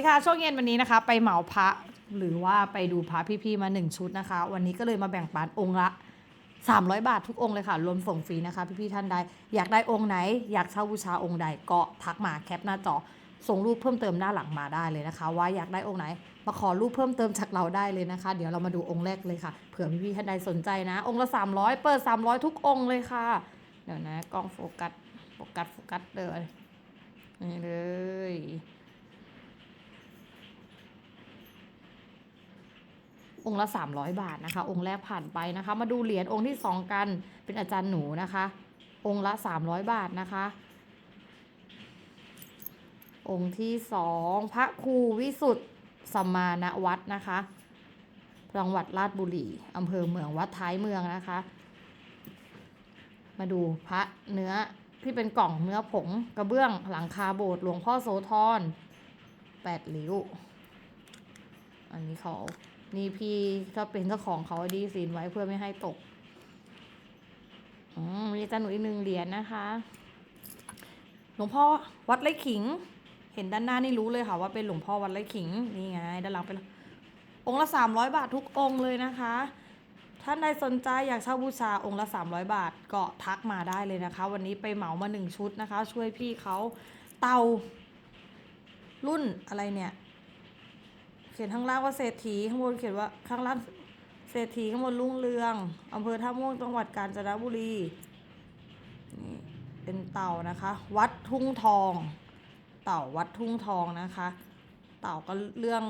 ดีค่ะ ช่วงเย็นวันนี้นะคะ ไปเหมาพระหรือว่าไปดูพระพี่ๆมาหนึ่งชุดนะคะ วันนี้ก็เลยมาแบ่งปันองค์ละ 300 บาททุกองค์เลยค่ะ รวมส่งฟรีนะคะ พี่ๆท่านใด อยากได้องค์ไหน อยากเช่าบูชาองค์ใดก็ทักมาแคปหน้าจอส่งรูปเพิ่มเติมหน้าหลังมาได้เลยนะคะ ว่าอยากได้องค์ไหนมาขอรูปเพิ่มเติมจากเราได้เลยนะคะ เดี๋ยวเรามาดูองค์แรกเลยค่ะเผื่อพี่ๆท่านใดสนใจนะ องค์ละ 300 เปิด 300 ทุกองค์เลยค่ะ เดี๋ยวนะกล้องโฟกัสโฟกัสโฟกัสเลยนี่เลย องค์ละ 300 บาทนะคะ องค์แรกผ่านไปนะคะ มาดูเหรียญองค์ที่ 2 กันเป็นอาจารย์หนูนะคะ องค์ละ 300 บาทนะคะ องค์ที่ 2 พระครูวิสุทธ์สมาณวัดนะคะจังหวัดราชบุรีอำเภอเมืองวัดท้ายเมืองนะคะ มาดูพระเนื้อที่เป็นกล่องเนื้อผงกระเบื้องหลังคาโบสถ์หลวงพ่อโสธรแปดหลิวอันนี้เขา นี่พี่ก็เป็นเจ้าของเขาดีซีนไว้เพื่อไม่ให้ตกอืมมีจารย์หนูอีกหนึ่งเหรียญนะคะ หลวงพ่อวัดไร่ขิง เห็นด้านหน้านี่รู้เลยค่ะว่าเป็นหลวงพ่อวัดไร่ขิง นี่ไง ด้านหลังเป็นองค์ละสามร้อยบาททุกองค์เลยนะคะ ท่านใดสนใจอยากเช่าบูชาองค์ละ300บาทก็ทักมาได้เลยนะคะ วันนี้ไปเหมามาหนึ่งชุดนะคะ ช่วยพี่เขาเตารุ่นอะไรเนี่ย ขียนข้างล่างว่าเศรษฐีข้างบนเขียนว่าข้างล่างเศรษฐีข้างบนรุ่งเรืองอำเภอท่าม่วงจังหวัดกาญจนบุรีนี่เป็นเต่านะคะ วัดทุ่งทอง เต่าวัดทุ่งทองนะคะ เต่าก็เรื่อง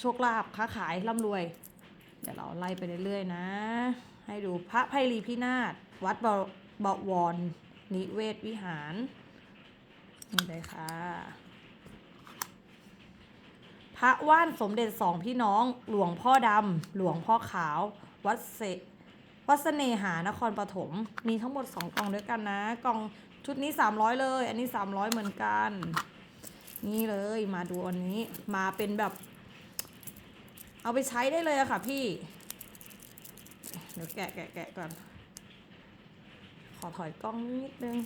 โชคลาภค้าขายร่ำรวย เดี๋ยวเราไล่ไปเรื่อยๆนะ ให้ดูพระไพรีพินาศวัดบเบวรนิเวศวิหารนี่เลยค่ะ พระว่านสมเด็จสองพี่น้อง หลวงพ่อดำ หลวงพ่อขาว วัดเสวัดเสน่หานครปฐม มีทั้งหมดสองกล่องด้วยกันนะ กล่องชุดนี้ 300 เลย อันนี้ 300 เหมือนกัน นี่เลยมาดูอันนี้ มาเป็นแบบ เอาไปใช้ได้เลยอะค่ะพี่ เดี๋ยวแกะแกะแกะก่อน ขอถอยกล้องนิดนึง